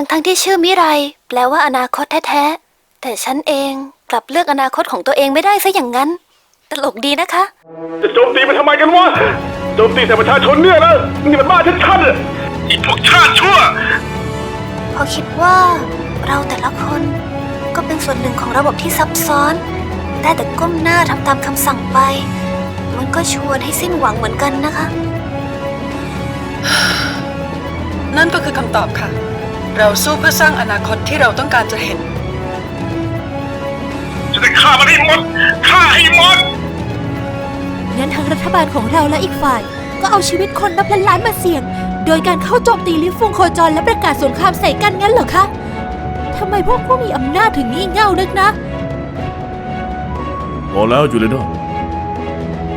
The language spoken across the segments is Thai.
ทั้งๆที่ชื่อมิไร แปลว่าอนาคตแท้ๆ แต่ฉันเองกลับเลือกอนาคตของตัวเองไม่ได้ซะอย่างนั้น ตลกดีนะคะ จะโจมตีมันทำไมกันวะ โจมตีแต่ประชาชนเนี่ยนะนี่มันบ้าชัดๆอะอีพวกชาติชั่ว พอคิดว่าเราแต่ละคนก็เป็นส่วนหนึ่งของระบบที่ซับซ้อน ได้แต่ก้มหน้าทำตามคำสั่งไป มันก็ชวนให้สิ้นหวังเหมือนกันนะคะ นั่นก็คือคำตอบค่ะ เราสู้เพื่อสร้างอนาคตที่เราต้องการจะเห็น จะได้ฆ่ามันให้หมดฆ่าให้หมด งั้นทางรัฐบาลของเราและอีกฝ่าย ก็เอาชีวิตคนนับล้านล้านๆมาเสี่ยง โดยการเข้าโจมตีลิฟต์ฟงโคจรและประกาศสงครามใส่กันงั้นเหรอคะทำไมพวกผู้มีอำนาจถึงงี่เง่านักนะ พอแล้วอยู่เลยนะ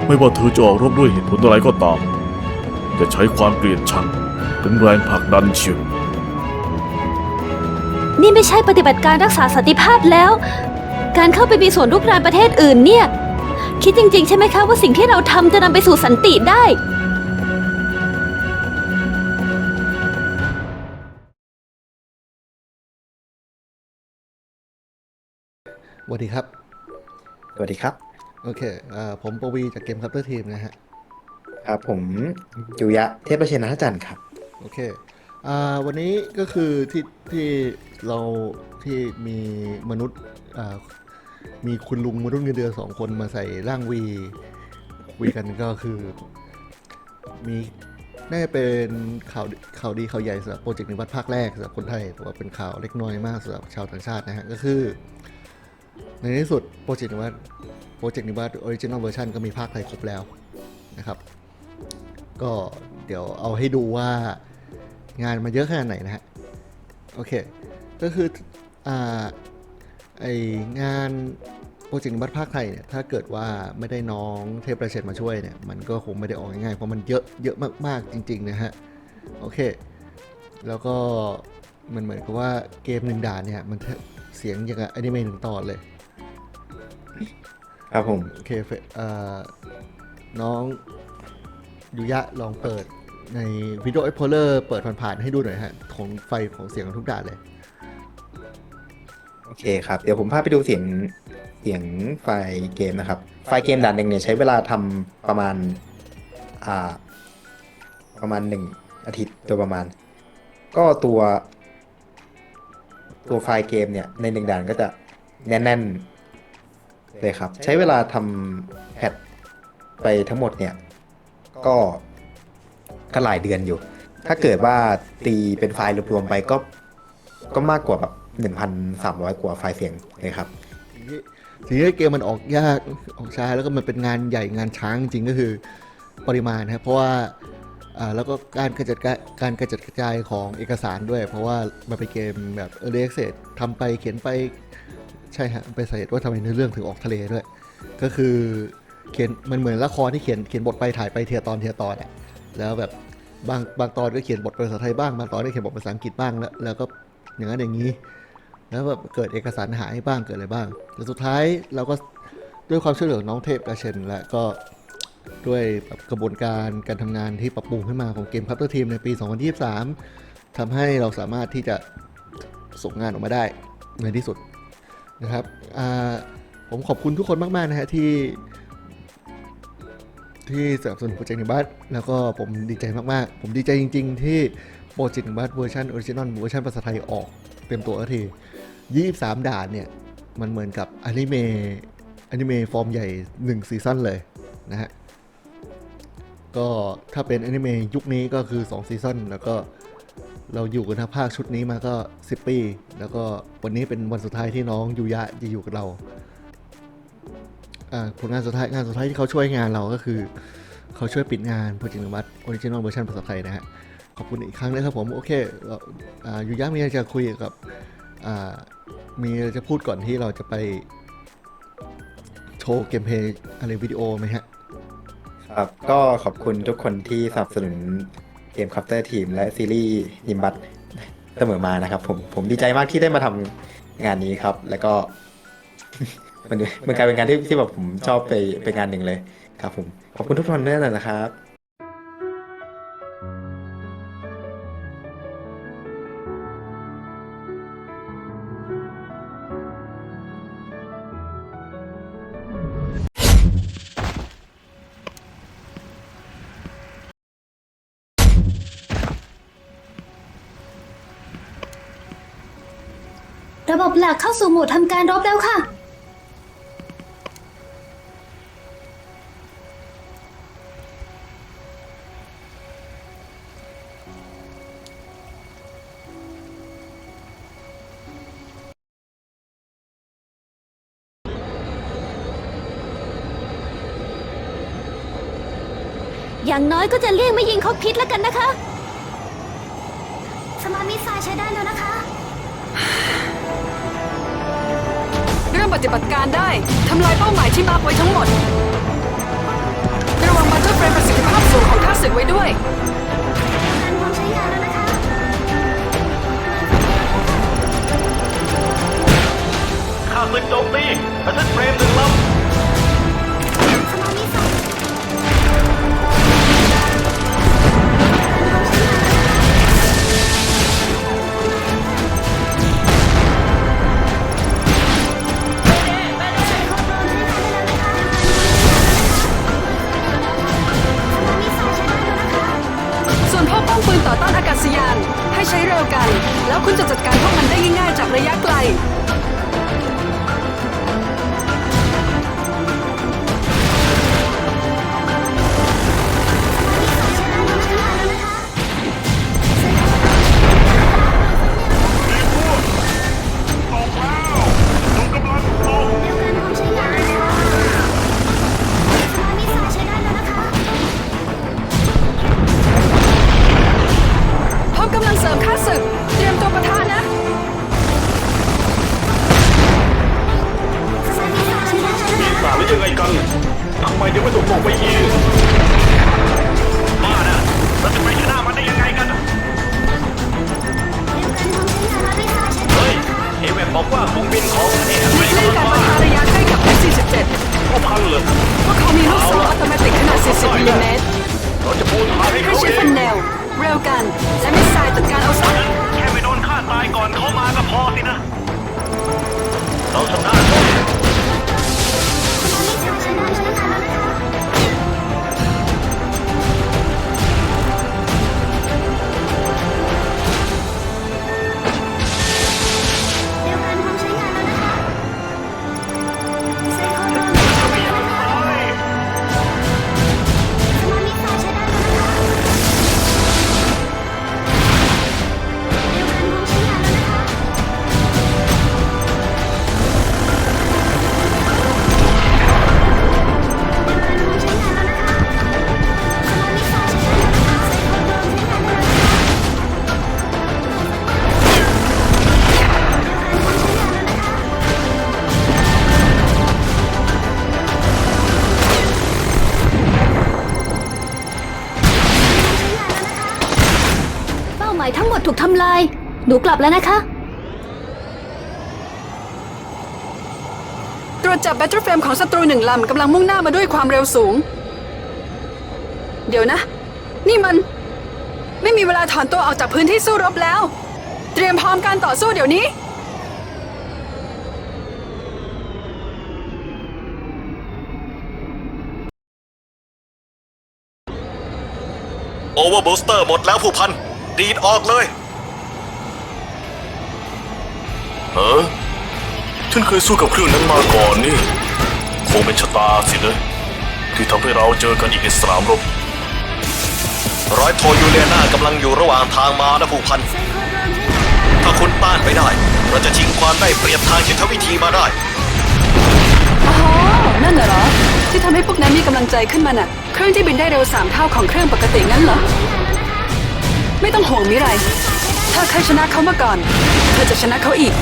ไม่ว่าเธอจะออกรบด้วยเหตุผลอะไรก็ตาม จะใช้ความเกลียดชังเป็นแรงผลักดันเชียว นี่ไม่ใช่ปฏิบัติการรักษาสันติภาพแล้ว การเข้าไปมีส่วนรุกรานประเทศอื่นเนี่ย คิดจริง ๆ ใช่ไหมคะว่าสิ่งที่เราทำจะนำไปสู่สันติได้ สวัสดีครับ สวัสดีครับ โอเคอ่าผมปวีจากเกมคัพเตอร์ทีมนะฮะ ครับผมยุยะเทพประเชนนัทจันทร์ครับ โอเค อ่าวันนี้ก็คือที่ที่เราที่มีมนุษย์อ่ามีคุณลุงมนุษย์เงินเดือนสองคนมาใส่ร่างวีคุยกันก็คือมีน่าจะเป็นข่าวข่าวดีข่าวใหญ่สำหรับโปรเจกต์นิวัตภาคแรกสำหรับคนไทยแต่ว่าเป็นข่าวเล็กน้อยมากสำหรับชาวต่างชาตินะฮะก็คือ ในที่สุดโปรเจกต์นิวัตโปรเจกต์นิวัตออริจินอลเวอร์ชันก็มีภาคไทยครบแล้วนะครับ ก็เดี๋ยวเอาให้ดูว่า งานมาเยอะขนาดไหนนะฮะ โอเค ก็คืออ่าไองานโปรเจกต์นิวัตภาคไทยเนี่ยถ้าเกิดว่าไม่ได้น้องเทพประเชษมาช่วยเนี่ยมันก็คงไม่ได้ออกง่ายๆเพราะมันเยอะเยอะมากๆจริงๆนะฮะโอเค แล้วก็มันเหมือนกับว่าเกมหนึ่งด่านเนี่ยมันเสียงอย่างกับอนิเมะหนึ่งตอนเลยครับผมโอเคเฟเอ่อน้องยุยะลองเปิด ในวิดีโอเอ็กโพเลอร์เปิดผ่านๆให้ดูหน่อยฮะ ของไฟของเสียงของทุกด่านเลย โอเคครับ เดี๋ยวผมพาไปดูเสียงเสียงไฟล์เกมนะครับ ไฟล์เกมด่านหนึ่งเนี่ยใช้เวลาทำประมาณอ่าประมาณหนึ่งอาทิตย์โดยประมาณ ก็ตัว ตัวไฟล์เกมเนี่ยในหนึ่งด่านก็จะแน่นๆเลยครับ ใช้เวลาทำแพทไปทั้งหมดเนี่ย ก็ ก็หลายเดือนอยู่ ถ้าเกิดว่าตีเป็นไฟล์รวมๆไปก็ก็มากกว่าแบบ1,300กว่าไฟล์เสียงเลยครับสิ่งที่เกมมันออกยากออกช้าแล้วก็มันเป็นงานใหญ่งานช้างจริงก็คือปริมาณครับเพราะว่าแล้วก็การกระจัดกรการกระจัดกระจายของเอกสารด้วย เพราะว่ามันเป็นเกมแบบ early access ทำไปเขียนไปใช่ฮะไปใส่ว่าทำไมเนื้อเรื่องถึงออกทะเลด้วย ก็คือเขียนมันเหมือนละครที่เขียนเขียนบทไปถ่ายไปเทียตอนเทียตอนอะ แล้วแบบบางบางตอนก็เขียนบทภาษาไทยบ้างบางตอนก็เขียนบทภาษาอังกฤษบ้างแล้วแล้วก็อย่างนั้นอย่างนี้ แล้วแบบเกิดเอกสารหายบ้างเกิดอะไรบ้างแต่สุดท้ายเราก็ด้วยความช่วยเหลือน้องเทพกระเชนและก็ด้วยแบบกระบวนการการทำงานที่ปรับปรุงขึ้นมาของเกมคัพเตอร์ทีมในปี 2023ทำให้เราสามารถที่จะส่งงานออกมาได้ในที่สุดนะครับผมขอบคุณทุกคนมาก ๆ นะฮะที่ ที่สนับสนุนโปรเจกต์ในบ้านแล้วก็ผมดีใจมากๆ ผมดีใจจริง ๆ ที่โปรเจกต์ในบ้านเวอร์ชันออริจินอลเวอร์ชันภาษาไทยออกเต็มตัวสักที 23 ด่านเนี่ย มันเหมือนกับอนิเมะอนิเมะฟอร์มใหญ่ 1 ซีซั่นเลยนะฮะ ก็ถ้าเป็นอนิเมะยุคนี้ก็คือ 2 ซีซั่นแล้วก็เราอยู่กันทั้งภาคชุดนี้มาก็ 10 ปี แล้วก็วันนี้เป็นวันสุดท้ายที่น้องยูยะจะอยู่กับเรา ผลงานสุดท้ายงานสุดท้ายที่เขาช่วยงานเราก็คือ เขาช่วยปิดงานโปรเจกต์วัดออริจินอลเวอร์ชันภาษาไทยนะฮะขอบคุณอีกครั้งนะครับผมโอเคเราอ่ยูยะมีอะไรจะคุยกับมีจะพูดก่อนที่เราจะไปโชว์เกมเพลย์อะไรวิดีโอไหมฮะครับก็ขอบคุณทุกคนที่สนับสนุนเกมคัพเตอร์ทีมและซีรีส์ยิมบัตเสมอมานะครับผมผมดีใจมากที่ได้มาทำงานนี้ครับ แล้วก็ มันมันกลายเป็นงานที่ที่แบบผมชอบไปไปงานหนึ่งเลยครับผมขอบคุณทุกท่านด้วยนะครับระบบหลักเข้าสู่โหมดทำการรบแล้วค่ะ อย่างน้อยก็จะเลี่ยงไม่ยิงคอกพิษแล้วกันนะคะ สมาร์ทมิสไซล์ใช้ได้แล้วนะคะ เริ่มปฏิบัติการได้ทำลายเป้าหมายที่มาร์กไว้ทั้งหมด ระวังบัตเตอร์เฟรมประสิทธิภาพสูงของข้าศึกไว้ด้วย การพร้อมใช้งานแล้วนะคะ ข้าศึกโจมตีบัตเทิลเฟรมหนึ่งลำ 40มิลลิเมตรเราจะปูทางให้ให้เขาใช้เอฟังนเนลเรลกันและมิสไซล์จัดการเอาซะแค่ไม่โดนฆ่าตายก่อนเขามาก็พอสินะ เราชนะเขาเหนูกลับแล้วนะคะ ตรวจจับแบตเตอร์เฟรมของศัตรูหนึ่งลำกำลังมุ่งหน้ามาด้วยความเร็วสูง เดี๋ยวนะ นี่มัน ไม่มีเวลาถอนตัวออกจากพื้นที่สู้รบแล้ว เตรียมพร้อมการต่อสู้เดี๋ยวนี้ โอเวอร์บูสเตอร์หมดแล้วผู้พัน ดีดออกเลย เออฉันเคยสู้กับเครื่องนั้นมาก่อนนี่ คงเป็นชะตาสินะที่ทำให้เราเจอกันอีกในสนามรบ ร้อยโทยูเลียนากำลังอยู่ระหว่างทางมานะผู้พัน ถ้าคุณต้านไม่ได้ เราจะชิงความได้เปรียบทางยุทธวิธีมาได้อ๋อนั่นเหรอ ที่ทำให้พวกนั้นมีกำลังใจขึ้นมาน่ะ เครื่องที่บินได้เร็วสามเท่าของเครื่องปกติงั้นเหรอ ไม่ต้องห่วงมิไร ถ้าใครชนะเขามาก่อน เธอจะชนะเขาอีก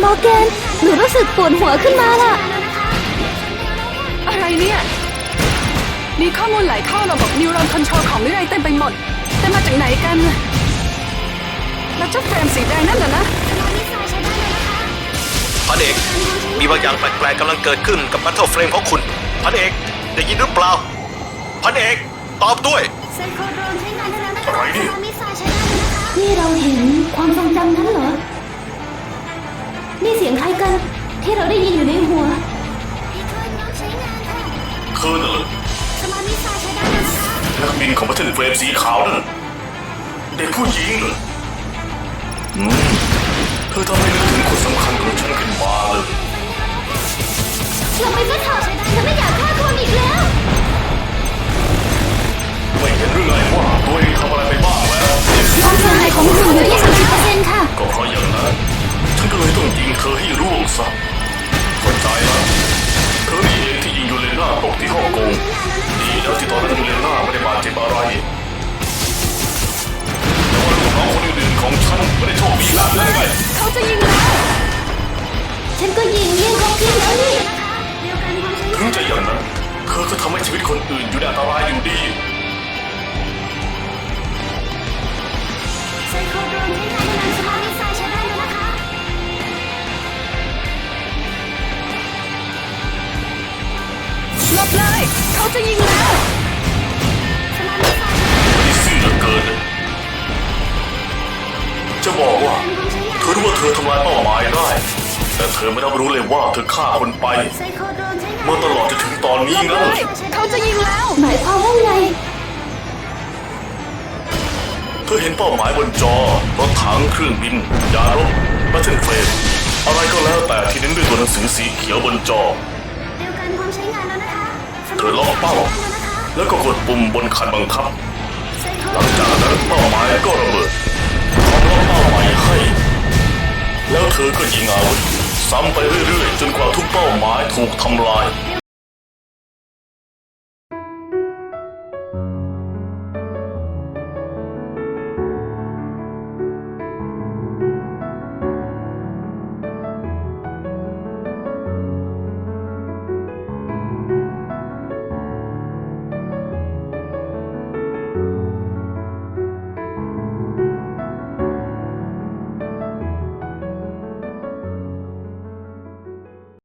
โมเกนหนูรู้สึกปวดหัวขึ้นมาล่ะ อะไรเนี่ย มีข้อมูลไหลเข้าระบบนิวรอนคอนโทรลของมิไรเต็มไปหมด แต่มาจากไหนกันน่ะแล้วเจ้าเฟรมสีแดงนั่นน่ะนะ พันเอก มีบางอย่างแปลกๆกำลังเกิดขึ้นกับบัตเทิลเฟรมของคุณ พันเอก ได้ยินหรือเปล่า พันเอก ตอบด้วยอะไรนี่ นี่เราเห็น รมสีขาวนั่นเด็กผู้หญิงเหรออืมเธอทำให้นึกถึงคนสำคัญของฉันขึ้นมาเลยเราไปซะเถอะ เขาจะยิงแล้ว ฉันก็ยิงเลี่ยงเขาขึ้นแล้วนี่ถึงจะอย่างนั้นเธอก็ทำให้ชีวิตคนอื่นอยู่ในอันตรายอยู่ดี ไซโคโดรนใช้งานในสมาร์ทมิสไซล์ใช้ได้แล้วนะคะ หลบเลย เขาจะยิงแล้ว ธอไม่รับรู้เลยว่าเธอฆ่าคนไปไซโคโดรนใช้งานมาตลอดจนถึงตอนนี้หลบงั้นเลยเขาจะยิงแล้ว หมายความว่าไง เธอเห็นเป้าหมายบนจอ รถถังเครื่องบิน ยานรบบัตเทิลเฟรมอะไรก็แล้วแต่ที่เน้นด้วยตัวหนังสือสีเขียวบนจอเดียวกันพร้อมใช้งานแล้วนะคะเธอล็อกเป้า แล้วก็กดปุ่มบนคันบังคับไซโคหลังจากนั้นเป้าหมายก็ระเบิดพร้อมล็อกเป้าหมายให้ แล้วเธอก็ยิงอาวุธ ซ้ำไปเรื่อยๆ จนกว่าทุกเป้าหมายถูกทำลาย